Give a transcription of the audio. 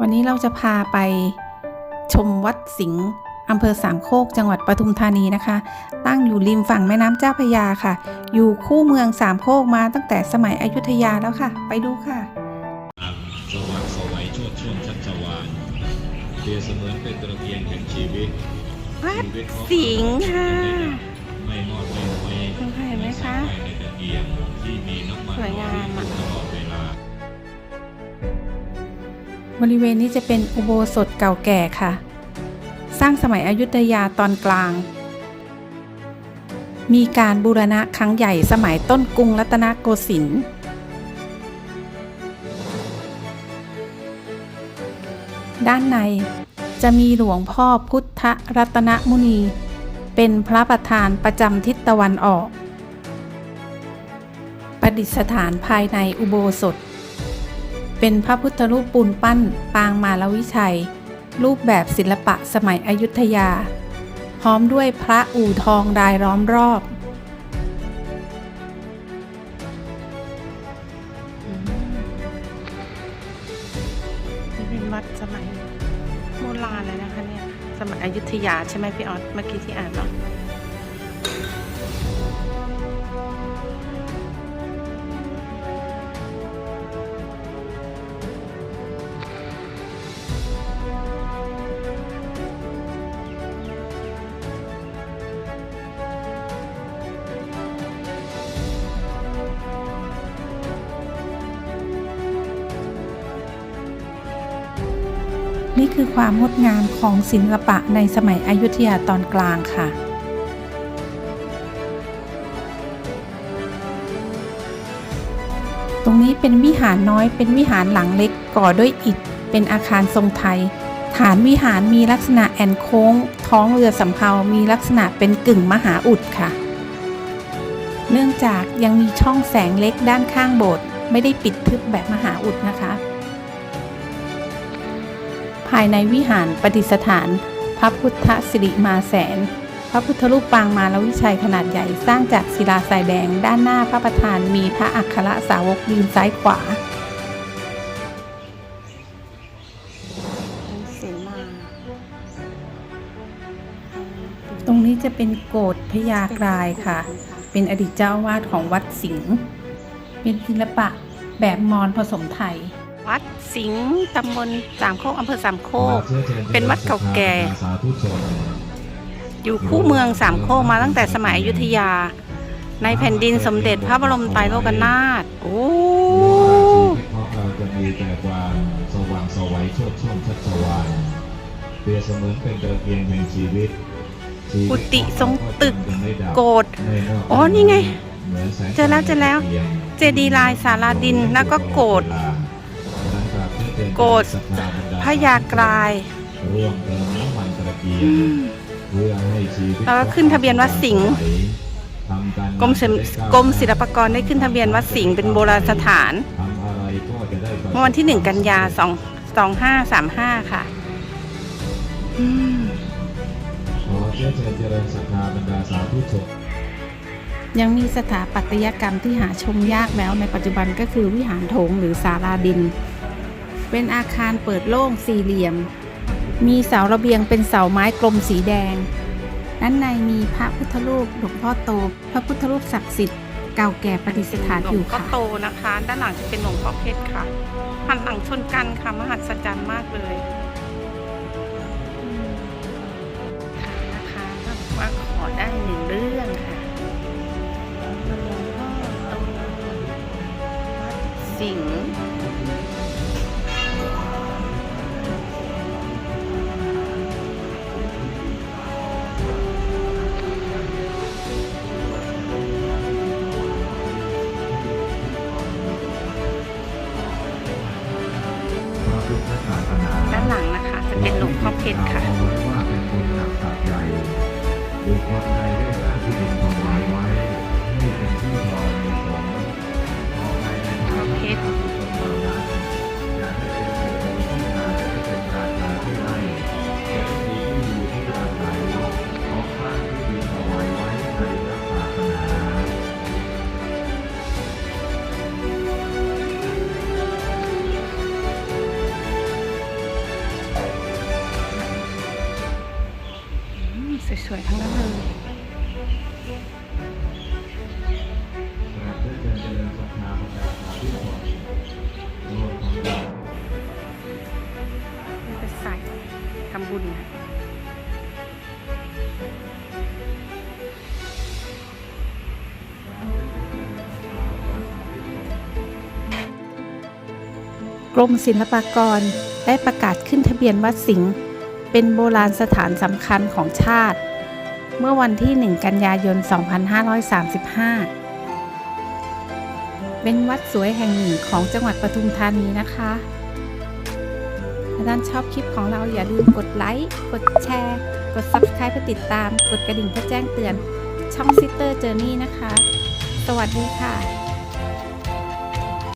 วันนี้เราจะพาไปชมวัดสิงห์อำเภอสามโคกจังหวัดปทุมธานีนะคะ ตั้งอยู่ริมฝั่งแม่น้ำเจ้าพระยาค่ะ อยู่คู่เมืองสามโคกมาตั้งแต่สมัยอยุธยาแล้วค่ะ ไปดูค่ะสว่างสวัยโชดช่วงชัชวานเปรียบเสมือนเป็นตระเกียงแห่งชีวิตวัดชีวิตของสิงห์ค่ะ บริเวณนี้จะเป็นอุโบสถเก่าแก่ค่ะ สร้างสมัยอยุธยาตอนกลาง มีการบูรณะครั้งใหญ่สมัยต้นกรุงรัตนโกสินทร์ด้านในจะมีหลวงพ่อพุทธรัตนมุนี เป็นพระประธานประจำทิศตะวันออก ประดิษฐานภายในอุโบสถ เป็นพระพุทธรูปปูนปั้นปางมาลวิชัย รูปแบบศิลปะสมัยอยุธยา พร้อมด้วยพระอู่ทองรายล้อมรอบ นี่เป็นวัดสมัยโบราณเลยนะคะเนี่ย สมัยอยุธยาใช่ไหมพี่ออสเมื่อกี้ที่อ่านเนาะ นี่คือความงดงามของศิลปะในสมัยอยุธยาตอนกลางค่ะตรงนี้เป็นวิหารน้อยเป็นวิหารหลังเล็กก่อด้วยอิฐ เป็นอาคารทรงไทย ฐานวิหารมีลักษณะแอนโค้ง ท้องเรือสำเภามีลักษณะเป็นกึ่งมหาอุดค่ะ เนื่องจากยังมีช่องแสงเล็กด้านข้างโบสถ์ไม่ได้ปิดทึบแบบมหาอุดนะคะ ภายในวิหารประดิษฐาน พระพุทธสิริมาแสน พระพุทธรูปปางมาลวิชัยขนาดใหญ่สร้างจากศิลาทรายแดง ด้านหน้าพระประธานมีพระอัครสาวกยืนซ้ายขวาตรงนี้จะเป็นโกรธพญากรายค่ะ เป็นอดีตเจ้าวาสของวัดสิงห์ เป็นศิลปะแบบมอญผสมไทย วัดสิงห์ตำบลสามโคกอำเภอสามโคก เป็นวัดเก่าแก่สาธุชนอยู่คู่เมืองสามโคกมาตั้งแต่สมัยอยุธยา ในแผ่นดินสมเด็จพระบรมไตรโลกนาถโอ้ชีวิตของเราจะมีแต่ความสว่างสวัยโชดช่วงชัชวานเปรียบเสมือนเป็นตระเกียงแห่งชีวิตชีวิกุตฏิทรงตึกยังไม่ดับโกรธไม่มดอ๋อนี่ไงหมือนแสงเจอแล้วเจอแล้ว เจดีย์ลายสาราดินแล้วก็โกรธโกรธพญากรายร่วมเติมน้ำมันตะเกียงเพื่อให้ชีวิตแล้วก็ขึ้นทะเบียนวัดสิงห์ทำการกรมศิลป์กรมศิลปากรได้ขึ้นทะเบียนวัดสิงห์เป็นโบราณสถานทำอะไรก็จะได้ประสบเมื่อวันที่1กันยา2 2535ค่ะอืมขอเชื้อเชิญเจริญศรัทธาบรรดาสาธุชนยังมีสถาปัตยกรรมที่หาชมยากแล้วในปัจจุบันก็คือวิหารโถงหรือศาลาดิน เป็นอาคารเปิดโล่งสี่เหลี่ยม มีเสาระเบียงเป็นเสาไม้กลมสีแดง ด้านในมีพระพุทธรูปหลวงพ่อโต พระพุทธรูปศักดิ์สิทธิ์เก่าแก่ประดิษฐานอยู่ค่ะหลวงพ่อโตนะคะ ด้านหลังจะเป็นหลวงพ่อเพชรค่ะหันหลังชนกันค่ะมหัศจรรย์มากเลยค่ะนะคะก็บอกว่าขอได้หนึ่งเรื่องค่ะหลวงพ่อโตวัดสิงห์ ด้านหลังนะคะ จะเป็นหลวงพ่อเพชรค่ะ วยๆทั้งนั้นเลยกราบเพื่อเจริญเจริญศรัทธาประกาศสาธุชนรวมทั้งญาติไปใส่ทำบุญค่ะกรมศิลปากรได้ประกาศขึ้นทะเบียนวัดสิงห์เป็นโบราณสถานสำคัญของชาติ เมื่อวันที่ 1 กันยายน 2535 เป็นวัดสวยแห่งหนึ่งของจังหวัดปทุมธานีนะคะถ้าท่านชอบคลิปของเราอย่าลืมกดไลค์ กดแชร์ กด Subscribe เพื่อติดตาม กดกระดิ่งเพื่อแจ้งเตือน ช่อง Sister Journey นะคะ สวัสดีค่ะ